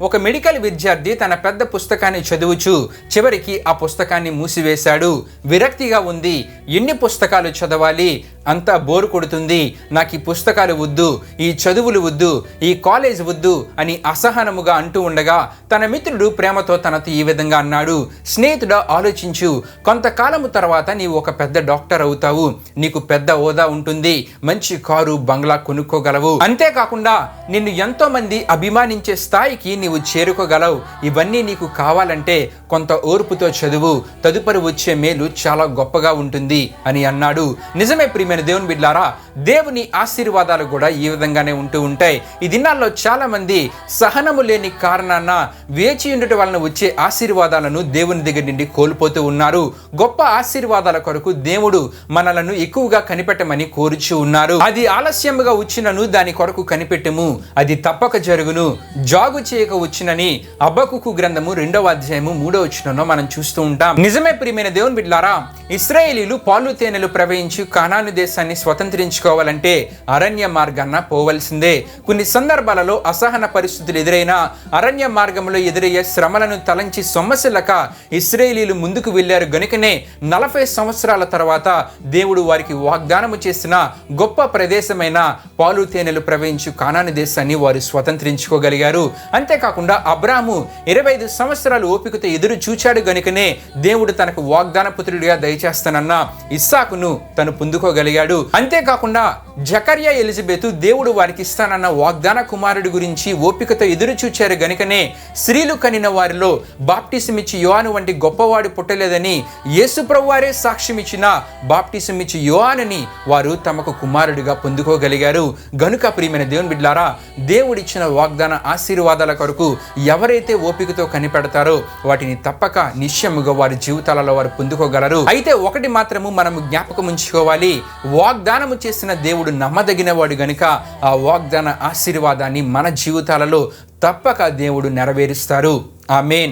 ఒక మెడికల్ విద్యార్థి తన పెద్ద పుస్తకాన్ని చదువుచు చివరికి ఆ పుస్తకాన్ని మూసివేశాడు. విరక్తిగా ఉంది. ఎన్ని పుస్తకాలు చదవాలి? అంతా బోరు కొడుతుంది. నాకు ఈ పుస్తకాలు వద్దు ఈ చదువులు వద్దు ఈ కాలేజ్ వద్దు అని అసహనముగా అంటూ ఉండగా తన మిత్రుడు ప్రేమతో తనతో ఈ విధంగా అన్నాడు. స్నేహితుడా ఆలోచించు. కొంతకాలము తర్వాత నీవు ఒక పెద్ద డాక్టర్ అవుతావు. నీకు పెద్ద హోదా ఉంటుంది. మంచి కారు బంగ్లా కొనుక్కోగలవు. అంతేకాకుండా నిన్ను ఎంతో మంది అభిమానించే స్థాయికి నీవు చేరుకోగలవు. ఇవన్నీ నీకు కావాలంటే కొంత ఓర్పుతో చదువు తదుపరి వచ్చే మేలు చాలా గొప్పగా ఉంటుంది అని అన్నాడు. నిజమే ప్రియమైన దేవుని బిడ్లారా దేవుని ఆశీర్వాదాలు కూడా ఈ విధంగానే ఉంటూ ఉంటాయి. ఈ దినాల్లో చాలా మంది సహనము లేని కారణాన వేచి ఉండటం వలన వచ్చే ఆశీర్వాదాలను దేవుని దగ్గర నుండి కోల్పోతూ ఉన్నారు. గొప్ప ఆశీర్వాదాల కొరకు దేవుడు మనలను ఎక్కువగా కనిపెట్టమని కోరుచు ఉన్నారు. అది ఆలస్యముగా వచ్చినను దాని కొరకు కనిపెట్టము. అది తప్పక జరుగును. జాగు చేయక వచ్చినని అబ్బకుకు గ్రంథము రెండవ అధ్యాయము మూడవ వచ్చినో మనం చూస్తూ ఉంటాం. నిజమే ప్రియమైన దేవుని బిడ్లారా ఇస్రాయేలీలు పాలు తేనెలు ప్రవహించి కానాను దేశాన్ని స్వతంత్రించుకోవాలంటే అరణ్య మార్గాన్న పోవలసిందే. కొన్ని సందర్భాలలో అసహన పరిస్థితులు ఎదురైనా అరణ్య మార్గంలో ఎదురయ్యే శ్రమలను తలంచి సొమ్మసిల్లక ఇస్రాయేలీలు ముందుకు వెళ్ళారు. గనుకనే నలభై సంవత్సరాల తర్వాత దేవుడు వారికి వాగ్దానము చేసిన గొప్ప ప్రదేశమైన పాలు తేనెలు ప్రవహించు కానాను దేశాన్ని వారు స్వతంత్రించుకోగలిగారు. అంతేకాకుండా అబ్రాము ఇరవై ఐదు సంవత్సరాలు ఓపికతో ఎదురు చూచాడు గనుకనే దేవుడు తనకు వాగ్దాన పుత్రుడిగా దయచేస్తానన్న ఇస్సాకును తను పొందుకోగలిగాడు. అంతేకాకుండా జకర్యా ఎలిజబెత్ దేవుడు వారికి ఇస్తానన్న వాగ్దాన కుమారుడి గురించి ఓపికతో ఎదురు చూచారు గనుకనే స్త్రీలు కనిన వారిలో బాప్టిసమిచ్చి యోహాను వంటి గొప్పవాడు పుట్టలేదని యేసుప్రభు వారే సాక్ష్యం ఇచ్చిన బాప్టిసమిచ్చి యోహానని వారు తమకు కుమారుడిగా పొందుకోగలిగారు. గనుక ప్రియమైన దేవుని బిడ్లారా దేవుడిచ్చిన వాగ్దాన ఆశీర్వాదాల కొరకు ఎవరైతే ఓపికతో కనిపెడతారో వాటిని తప్పక నిశ్చయముగా వారి జీవితాలలో వారు పొందుకోగలరు. అయితే ఒకటి మాత్రము మనము జ్ఞాపకం ఉంచుకోవాలి వాగ్దానము చేసిన దేవుడు నమ్మదగిన వాడు గనుక ఆ వాగ్దాన ఆశీర్వాదాన్ని మన జీవితాలలో తప్పక దేవుడు నెరవేరుస్తారు. ఆమెన్.